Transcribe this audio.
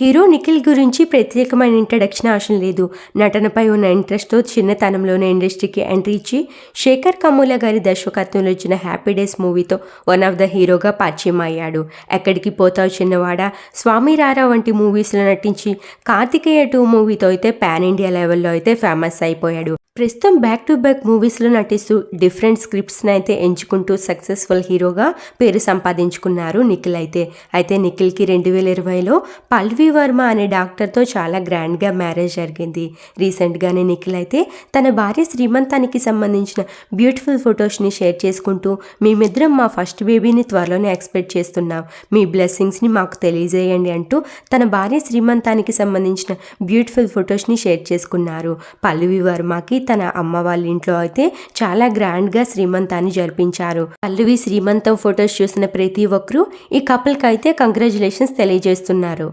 Hero Nikhil గురించి ప్రత్యేకమైన introduction అవసరం లేదు. నటనపై ఉన్న ఇంట్రెస్ట్తో చిన్నతనంలోనే ఇండస్ట్రీకి ఎంట్రీ ఇచ్చి శేఖర్ కమ్ముల గారి దర్శకత్వంలో వచ్చిన హ్యాపీ డేస్ మూవీతో వన్ ఆఫ్ ద హీరోగా పరిచయం అయ్యాడు. ఎక్కడికి పోతావు చిన్నవాడ? స్వామి రారా వంటి మూవీస్లో నటించి కార్తికేయ టూ మూవీతో అయితే పాన్ ఇండియా లెవెల్లో అయితే ఫేమస్ అయిపోయాడు. ప్రస్తుతం బ్యాక్ టు బ్యాక్ మూవీస్లో నటిస్తూ డిఫరెంట్ స్క్రిప్ట్స్ని అయితే ఎంచుకుంటూ సక్సెస్ఫుల్ హీరోగా పేరు సంపాదించుకున్నారు నిఖిల్ అయితే. అయితే నిఖిల్కి రెండు వేల ఇరవైలో పల్వి వర్మ అనే డాక్టర్తో చాలా గ్రాండ్గా మ్యారేజ్ జరిగింది. రీసెంట్గానే నిఖిల్ అయితే తన భార్య శ్రీమంతానికి సంబంధించిన బ్యూటిఫుల్ ఫొటోస్ని షేర్ చేసుకుంటూ మేమిద్దరం మా ఫస్ట్ బేబీని త్వరలోనే ఎక్స్పెక్ట్ చేస్తున్నాం. మీ బ్లెస్సింగ్స్ని మాకు తెలియజేయండి అంటూ తన భార్య శ్రీమంతానికి సంబంధించిన బ్యూటిఫుల్ ఫొటోస్ని షేర్ చేసుకున్నారు. పల్లవి వర్మకి తన అమ్మ వాళ్ళ ఇంట్లో అయితే చాలా గ్రాండ్గా శ్రీమంతాన్ని జరిపించారు. పల్లవి శ్రీమంతం ఫొటోస్ చూసిన ప్రతి ఒక్కరూ ఈ కపుల్కి అయితే కంగ్రాచులేషన్స్ తెలియజేస్తున్నారు.